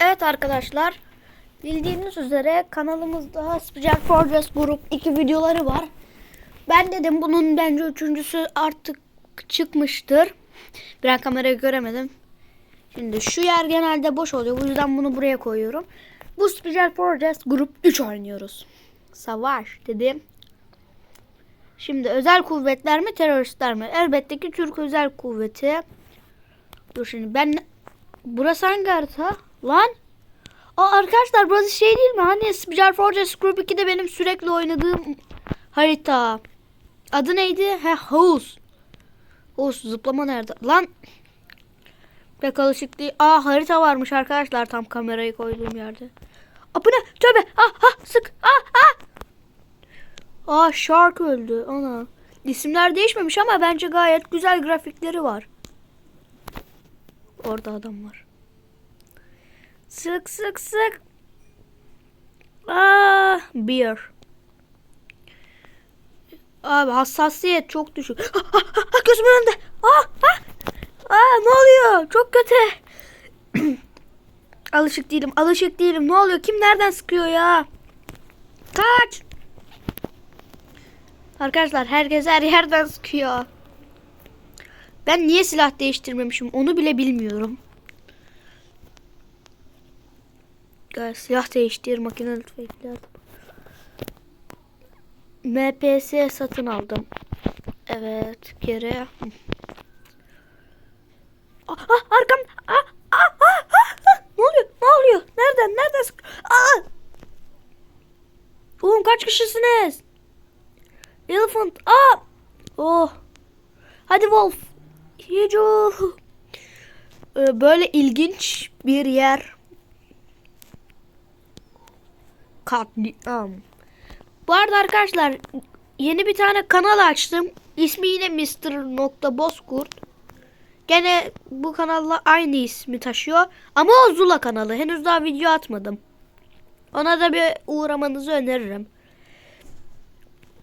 Evet arkadaşlar. Bildiğiniz üzere kanalımızda Special Forces Grup 2 videoları var. Ben dedim bunun bence üçüncüsü artık çıkmıştır. Ben kamerayı göremedim. Şimdi şu yer genelde boş oluyor. Bu yüzden bunu buraya koyuyorum. Bu Special Forces Grup 3 oynuyoruz. Savaş dedim. Şimdi özel kuvvetler mi teröristler mi? Elbette ki Türk Özel Kuvveti. Dur şimdi ben Burası hangi harita? Lan? Aa arkadaşlar burası şey değil mi? Hani Special Forces Group 2'de benim sürekli oynadığım harita. Adı neydi? He House. House zıplama nerede? Lan. Pek alışık değil. Aa harita varmış arkadaşlar tam kamerayı koyduğum yerde. Aa bu ne? Tövbe. Ah ah sık. Ah ah. Aa Shark öldü. Ana. İsimler değişmemiş ama bence gayet güzel grafikleri var. Orada adam var. Sık sık sık. Aa, beer. Abi hassasiyet çok düşük. Ah, ah, ah, gözümün önünde. Ah, ah. Aa, ne oluyor? Çok kötü. alışık değilim. Alışık değilim. Ne oluyor? Kim nereden sıkıyor ya? Kaç. Arkadaşlar herkes her yerden sıkıyor. Ben niye silah değiştirmemişim onu bile bilmiyorum. Gel silah değiştir makine tüfekler. MPS satın aldım. Evet geri. Ah, ah arkam. Ah, ah, ah, ah, ah. Ne oluyor? Ne oluyor? Nereden? Nereden? Ah! Oğlum kaç kişisiniz? Elephant. Ah! Oh. Hadi Wolf. Yecu. Ee, Böyle ilginç bir yer. Katliam. Bu arada arkadaşlar yeni bir tane kanal açtım. İsmi yine Mr. Bozkurt. Gene bu kanalla aynı ismi taşıyor. Ama o Zula kanalı. Henüz daha video atmadım. Ona da bir uğramanızı öneririm.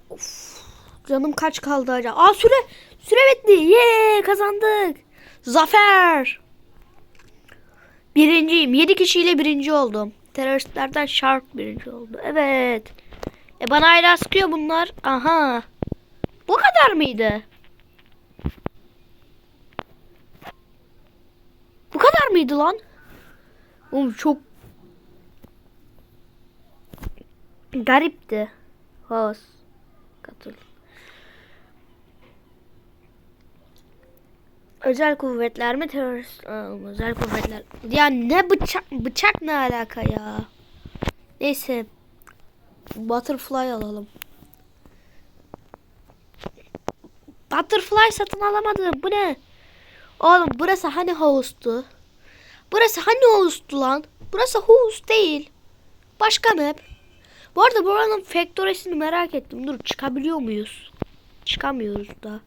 Of, canım kaç kaldı acaba? Aa süre süre bitti. Yee kazandık. Zafer. Birinciyim. 7 kişiyle birinci oldum. Teröristlerden Shark birinci oldu. Evet. E bana hala sıkıyor bunlar. Aha. Bu kadar mıydı? Bu kadar mıydı lan? Oğlum çok garipti. Hoş. Katıl. Özel kuvvetler mi terörist? Özel kuvvetler. Ya ne bıçak bıçak ne alaka ya? Neyse. Butterfly alalım. Butterfly satın alamadım. Bu ne? Oğlum burası hani house'tu? Burası hani house'tu lan? Burası house değil. Başka map. Bu arada buranın factory'sini merak ettim. Dur çıkabiliyor muyuz? Çıkamıyoruz da.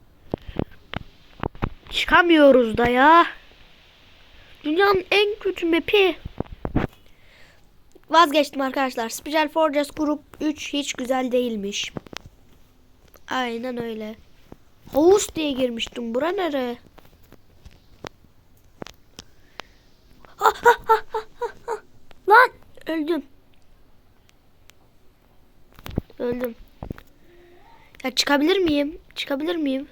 Çıkamıyoruz da ya. Dünyanın en kötü map'i. Vazgeçtim arkadaşlar. Special Forces Group 3 hiç güzel değilmiş. Aynen öyle. House diye girmiştim. Bura nere? Lan öldüm. Öldüm. Ya çıkabilir miyim? Çıkabilir miyim?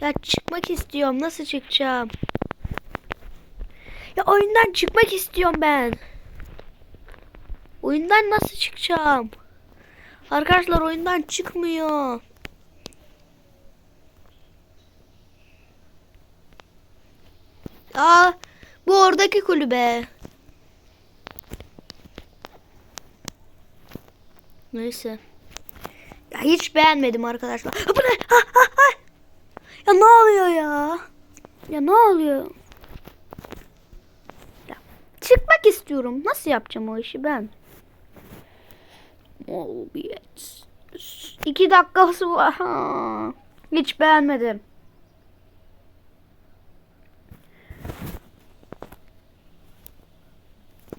Ya çıkmak istiyorum. Nasıl çıkacağım? Ya oyundan çıkmak istiyorum ben. Oyundan nasıl çıkacağım? Arkadaşlar oyundan çıkmıyor. Aa, bu oradaki kulübe. Neyse. Ya hiç beğenmedim arkadaşlar. Ha, bu ne? Ha, ha. Ya ne oluyor ya? Ya ne oluyor? Ya, çıkmak istiyorum. Nasıl yapacağım o işi ben? Mobiyet. İki dakikası var. Ha. Hiç beğenmedim.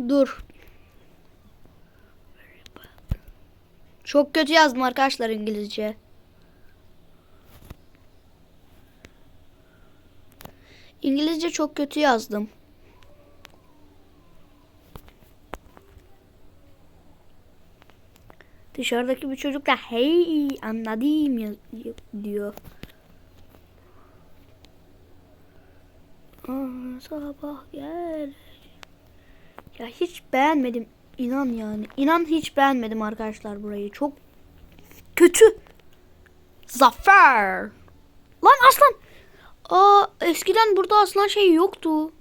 Dur. Çok kötü yazdım arkadaşlar İngilizce. İngilizce çok kötü yazdım. Dışarıdaki bir çocuk da hey anladım diyor. Aa, sabah gel. Ya hiç beğenmedim. İnan yani. İnan hiç beğenmedim arkadaşlar burayı. Çok kötü. Zafer. Lan aslan. Aa eskiden burada aslan şey yoktu.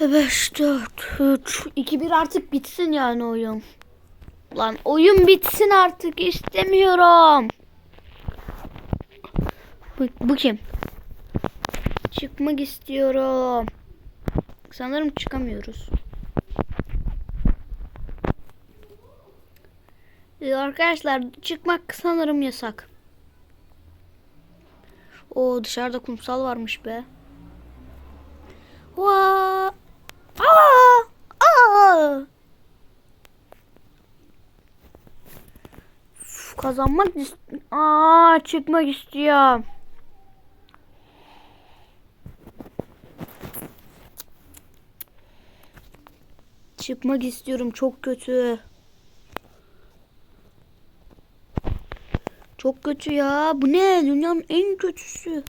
Beş, dört, üç, iki, bir artık bitsin yani oyun. Lan oyun bitsin artık istemiyorum. Bu, bu kim? Çıkmak istiyorum. Sanırım çıkamıyoruz. Ee, arkadaşlar çıkmak sanırım yasak. O dışarıda kumsal varmış be. Vaa! Aa! Aa! Üf, Kazanmak Aa, çıkmak istiyorum. Çıkmak istiyorum çok kötü. Çok kötü ya. Bu ne? Dünyanın en kötüsü.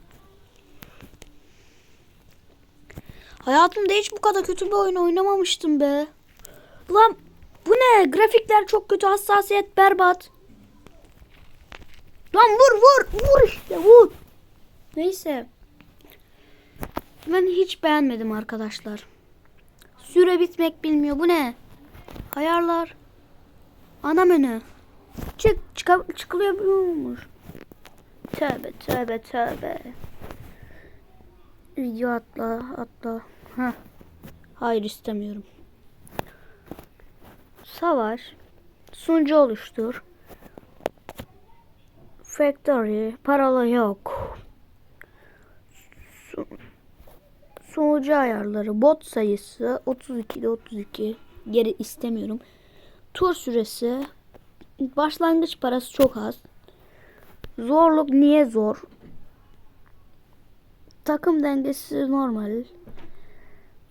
Hayatımda hiç bu kadar kötü bir oyun oynamamıştım be. Ulan bu ne? Grafikler çok kötü. Hassasiyet berbat. Lan vur vur. Vur işte vur. Neyse. Ben hiç beğenmedim arkadaşlar. Süre bitmek bilmiyor. Bu ne? Ayarlar. Ana menü. Çık, çıka, çıkılıyormuş. Tövbe tövbe tövbe. Video atla atla. Heh. Hayır istemiyorum. Savaş. Sunucu oluştur. Factory. Paralı yok. Su- Sunucu ayarları. Bot sayısı 32'de 32. Geri istemiyorum. Tur süresi. Başlangıç parası çok az. Zorluk niye zor? Takım dengesi normal.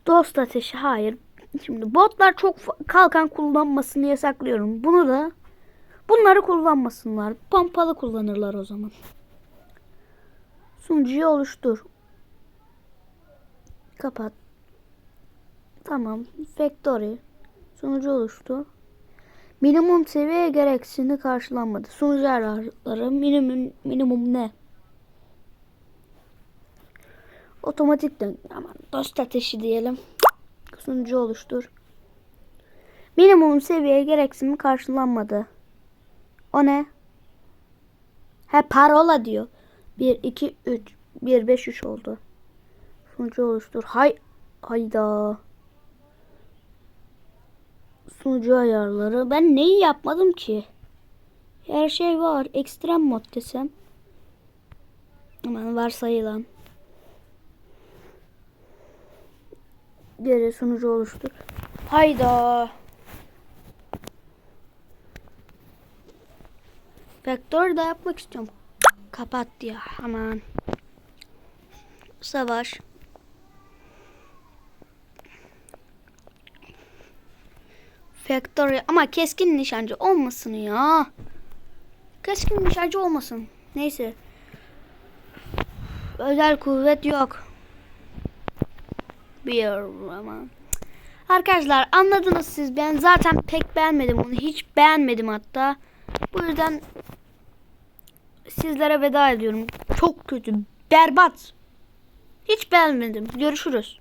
Dost ateşi hayır. Şimdi botlar çok kalkan kullanmasını yasaklıyorum. Bunu da bunları kullanmasınlar. Pompalı kullanırlar o zaman. Sunucuyu oluştur. Kapat. Tamam. Factory. Sunucu oluştu. Minimum seviye gereksini karşılanmadı. Sunucu ayarları minimum minimum ne? Otomatik. Aman dost ateşi diyelim. Sunucu oluştur. Minimum seviye gereksimi karşılanmadı. O ne? He parola diyor. 1 2 3 1 5 3 oldu. Sunucu oluştur. Hay hayda. Sunucu ayarları. Ben neyi yapmadım ki? Her şey var. Ekstrem mod desem. Aman varsayılan. Geri sunucu oluştur. Hayda. Vektör da yapmak istiyorum. Kapat ya aman. Savaş. Factory ama keskin nişancı olmasın ya. Keskin nişancı olmasın. Neyse. Özel kuvvet yok. Bir ama. Arkadaşlar anladınız siz. Ben zaten pek beğenmedim onu. Hiç beğenmedim hatta. Bu yüzden sizlere veda ediyorum. Çok kötü. Berbat. Hiç beğenmedim. Görüşürüz.